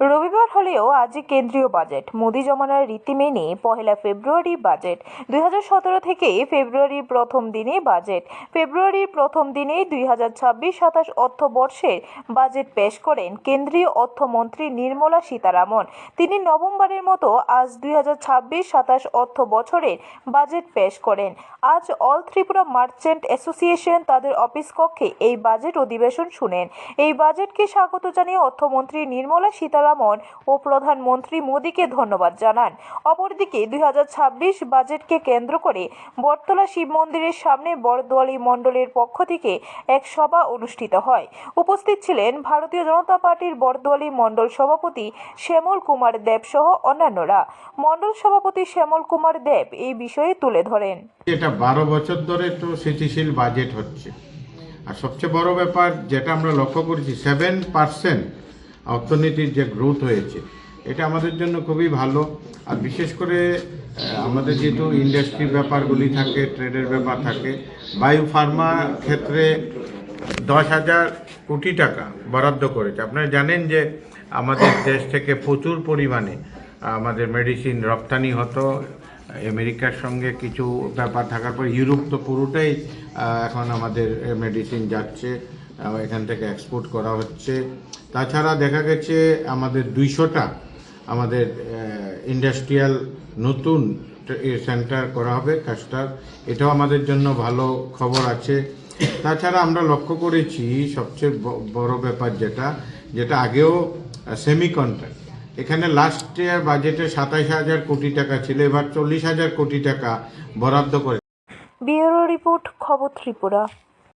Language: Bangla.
রবিবার হলেও আজই কেন্দ্রীয় বাজেট। মোদি জমানার রীতি মেনে পহেলা ফেব্রুয়ারি বাজেট। দুই থেকে ফেব্রুয়ারির প্রথম দিনে বাজেট। ফেব্রুয়ারির প্রথম দিনে দুই হাজার ছাব্বিশ সাতাশ অর্থবর্ষের বাজেট পেশ করেন কেন্দ্রীয় অর্থমন্ত্রী নির্মলা সীতারামন। তিনি নভেম্বরের মতো আজ দুই হাজার ছাব্বিশ সাতাশ অর্থ বছরের বাজেট পেশ করেন। আজ অল ত্রিপুরা মার্চেন্ট অ্যাসোসিয়েশন তাদের অফিস কক্ষে এই বাজেট অধিবেশন শুনেন। এই বাজেটকে স্বাগত জানিয়ে অর্থমন্ত্রী নির্মলা সীতারামন ও প্রধানমন্ত্রী মোদীকে ধন্যবাদ জানান। অপরদিকে দুই হাজার ছাব্বিশ বাজেটকে কেন্দ্র করে বটতলা শিব মন্দিরের সামনে বরদোয়ালি মণ্ডলের পক্ষ থেকে এক সভা অনুষ্ঠিত হয়। উপস্থিত ছিলেন ভারতীয় জনতা পার্টির বরদোয়ালি মণ্ডল সভাপতি শ্যামল কুমার দেব সহ অন্যান্যরা। মণ্ডল সভাপতি শ্যামল কুমার দেব এই বিষয়ে তুলে ধরেন। এটা বারো বছর ধরে তো স্থিতিশীল বাজেট হচ্ছে। আর সবচেয়ে বড় ব্যাপার যেটা আমরা লক্ষ্য করেছি সেভেন পার্সেন্ট অর্থনীতির যে গ্রোথ হয়েছে, এটা আমাদের জন্য খুবই ভালো। আর বিশেষ করে আমাদের যেহেতু ইন্ডাস্ট্রির ব্যাপারগুলি থাকে ট্রেডের ব্যাপার থাকে বায়ু ফার্মা ক্ষেত্রে দশ হাজার কোটি টাকা বরাদ্দ করেছে। আপনারা জানেন যে আমাদের দেশ থেকে প্রচুর পরিমাণে আমাদের মেডিসিন রপ্তানি হতো আমেরিকার সঙ্গে কিছু ব্যাপার থাকার পর ইউরোপ তো পুরোটাই এখন আমাদের মেডিসিন যাচ্ছে এখান থেকে এক্সপোর্ট করা হচ্ছে। তাছাড়া দেখা গেছে আমাদের দুইশোটা আমাদের ইন্ডাস্ট্রিয়াল নতুন সেন্টার করা হবে কাজটার এটাও আমাদের জন্য ভালো খবর আছে। তাছাড়া আমরা লক্ষ্য করেছি সবচেয়ে বড় ব্যাপার যেটা যেটা আগেও সেমি কন্ট্রাক্ট এখানে লাস্ট ইয়ার বাজেটে সাতাইশ হাজার কোটি টাকা ছিল, এবার চল্লিশ হাজার কোটি টাকা বরাদ্দ করে ব্যুরো রিপোর্ট, খবর ত্রিপুরা।